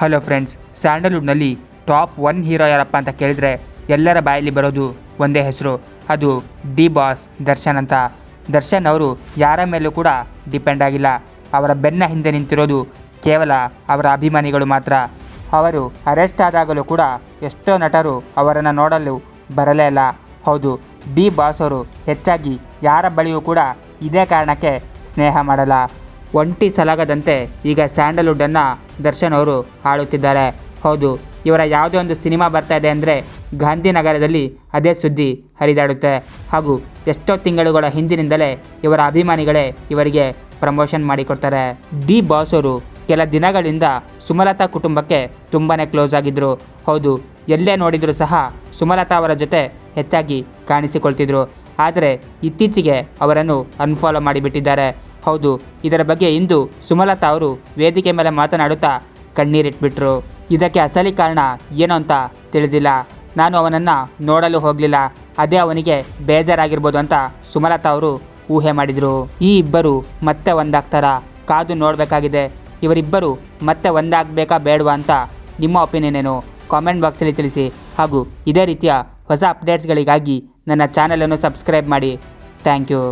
Hello friends, ಸ್ಯಾಂಡಲ್ವುಡ್ನಲ್ಲಿ top one hero ಯಾರಪ್ಪ ಅಂತ ಕೇಳಿದರೆ ಎಲ್ಲರ ಬಾಯಲ್ಲಿ ಬರೋದು ಒಂದೇ ಹೆಸರು. ಅದು ಡಿ ಬಾಸ್ ದರ್ಶನ್ ಅಂತ. ದರ್ಶನ್ ಅವರು ಯಾರ ಮೇಲೂ ಕೂಡ ಡಿಪೆಂಡ್ ಆಗಿಲ್ಲ. ಅವರ ಬೆನ್ನ ಹಿಂದೆ ನಿಂತಿರೋದು ಕೇವಲ ಅವರ ಅಭಿಮಾನಿಗಳು ಮಾತ್ರ. ಅವರು ಅರೆಸ್ಟ್ ಆದಾಗಲೂ ಕೂಡ ಎಷ್ಟೋ ನಟರು ಅವರನ್ನು ನೋಡಲು ಬರಲೇ ಇಲ್ಲ. ಹೌದು, ಡಿ ಬಾಸ್ ಅವರು ಹೆಚ್ಚಾಗಿ ಯಾರ ಬಳಿಯೂ ಕೂಡ ಇದೇ ಕಾರಣಕ್ಕೆ ಸ್ನೇಹ ಮಾಡಲ್ಲ. ಒಂಟಿ ಸಲಾಗದಂತೆ ಈಗ ಸ್ಯಾಂಡಲ್ವುಡ್ಡನ್ನು ದರ್ಶನ್ ಅವರು ಆಳುತ್ತಿದ್ದಾರೆ ಹೌದು, ಇವರ ಯಾವುದೇ ಒಂದು ಸಿನಿಮಾ ಬರ್ತಾ ಇದೆ ಅಂದರೆ ಗಾಂಧಿನಗರದಲ್ಲಿ ಅದೇ ಸುದ್ದಿ ಹರಿದಾಡುತ್ತೆ. ಹಾಗೂ ಎಷ್ಟೋ ತಿಂಗಳುಗಳ ಹಿಂದಿನಿಂದಲೇ ಇವರ ಅಭಿಮಾನಿಗಳೇ ಇವರಿಗೆ ಪ್ರಮೋಷನ್ ಮಾಡಿಕೊಡ್ತಾರೆ. ಡಿ ಬಾಸ್ ಅವರು ಕೆಲ ದಿನಗಳಿಂದ ಸುಮಲತಾ ಕುಟುಂಬಕ್ಕೆ ತುಂಬಾ ಕ್ಲೋಸ್ ಆಗಿದ್ದರು ಹೌದು, ಎಲ್ಲೇ ನೋಡಿದರೂ ಸಹ ಸುಮಲತಾ ಅವರ ಜೊತೆ ಹೆಚ್ಚಾಗಿ ಕಾಣಿಸಿಕೊಳ್ತಿದ್ರು. ಆದರೆ ಇತ್ತೀಚೆಗೆ ಅವರನ್ನು ಅನ್ಫಾಲೋ ಮಾಡಿಬಿಟ್ಟಿದ್ದಾರೆ. ಹೌದು, ಇದರ ಬಗ್ಗೆ ಇಂದು ಸುಮಲತಾ ಅವರು ವೇದಿಕೆ ಮೇಲೆ ಮಾತನಾಡುತ್ತಾ ಕಣ್ಣೀರಿಟ್ಬಿಟ್ರು. ಇದಕ್ಕೆ ಅಸಲಿ ಕಾರಣ ಏನು ಅಂತ ತಿಳಿದಿಲ್ಲ. ನಾನು ಅವನನ್ನು ನೋಡಲು ಹೋಗಲಿಲ್ಲ. ಅದೇ ಅವನಿಗೆ ಬೇಜಾರಾಗಿರ್ಬೋದು ಅಂತ ಸುಮಲತಾ ಅವರು ಊಹೆ ಮಾಡಿದರು. ಈ ಇಬ್ಬರು ಮತ್ತೆ ಒಂದಾಗ್ತಾರಾ? ಕಾದು ನೋಡಬೇಕಾಗಿದೆ. ಇವರಿಬ್ಬರು ಮತ್ತೆ ಒಂದಾಗಬೇಕಾ ಬೇಡವಾ ಅಂತ ನಿಮ್ಮ ಒಪಿನಿಯನ್ ಏನು? ಕಾಮೆಂಟ್ ಬಾಕ್ಸಲ್ಲಿ ತಿಳಿಸಿ. ಹಾಗೂ ಇದೇ ರೀತಿಯ ಹೊಸ ಅಪ್ಡೇಟ್ಸ್ಗಳಿಗಾಗಿ ನನ್ನ ಚಾನಲನ್ನು ಸಬ್ಸ್ಕ್ರೈಬ್ ಮಾಡಿ. Thank you.